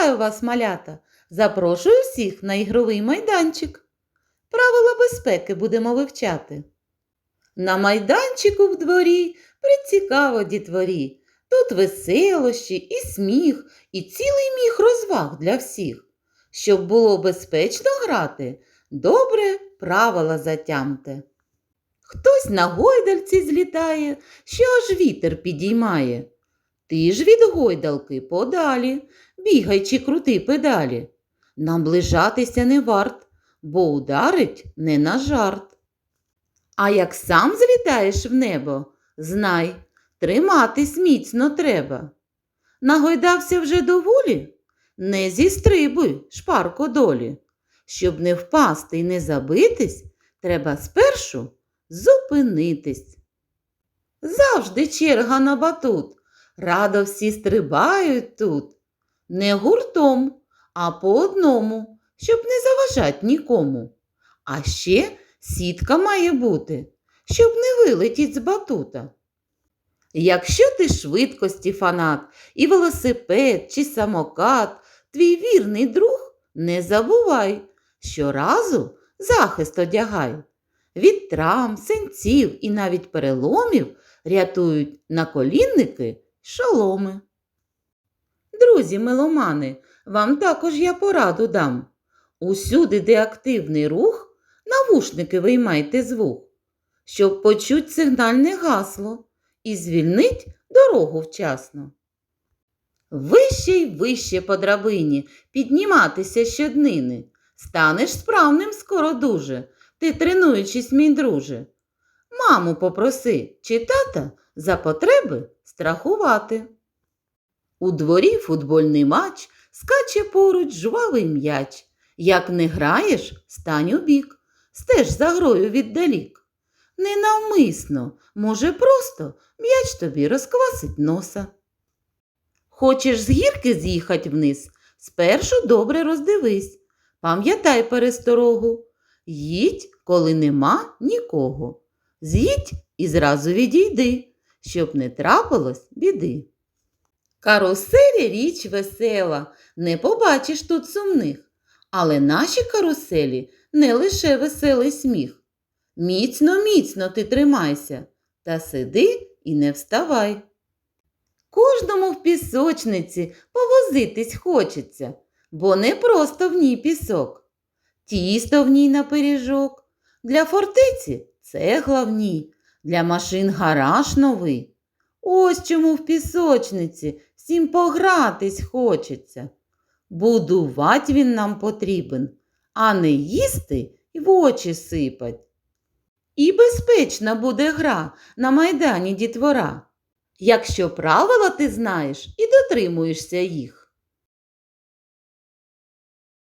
Вітаю вас, малята! Запрошую всіх на ігровий майданчик. Правила безпеки будемо вивчати. На майданчику в дворі прицікаво дітворі. Тут веселощі і сміх, і цілий міг розваг для всіх. Щоб було безпечно грати, добре правила затямте. Хтось на гойдальці злітає, що аж вітер підіймає. Ти ж від гойдалки подалі, бігай чи крути педалі. Наближатися не варт, бо ударить не на жарт. А як сам злітаєш в небо, знай, триматись міцно треба. Нагойдався вже доволі? Не зістрибуй, шпарко долі. Щоб не впасти й не забитись, треба спершу зупинитись. Завжди черга на батут, радо всі стрибають тут. Не гуртом, а по одному, щоб не заважать нікому. А ще сітка має бути, щоб не вилетіть з батута. Якщо ти швидкості фанат, і велосипед чи самокат, твій вірний друг, не забувай, щоразу захист одягай. Від травм, синців і навіть переломів рятують наколінники шоломи. Друзі меломани, вам також я пораду дам. Усюди, де активний рух, навушники виймайте з вух, щоб почуть сигнальне гасло і звільнить дорогу вчасно. Вище й вище по драбині підніматися щоднини. Станеш справним скоро дуже, ти тренуючись, мій друже. Маму попроси чи тата за потреби страхувати. У дворі футбольний матч скаче поруч жвавий м'яч. Як не граєш, стань у бік, стеж за грою віддалік. Ненавмисно, може, просто м'яч тобі розквасить носа. Хочеш з гірки з'їхать вниз, спершу добре роздивись. Пам'ятай пересторогу. Їдь, коли нема нікого. З'їдь і зразу відійди, щоб не трапилось біди. Каруселі річ весела, не побачиш тут сумних, але наші каруселі не лише веселий сміх. Міцно, міцно ти тримайся, та сиди і не вставай. Кожному в пісочниці повозитись хочеться, бо не просто в ній пісок. Тісто в ній на пиріжок, для фортеці цегла в ній, для машин гараж новий. Ось чому в пісочниці всім погратись хочеться. Будувати він нам потрібен, а не їсти й в очі сипать. І безпечна буде гра на майдані дітвора, якщо правила ти знаєш і дотримуєшся їх.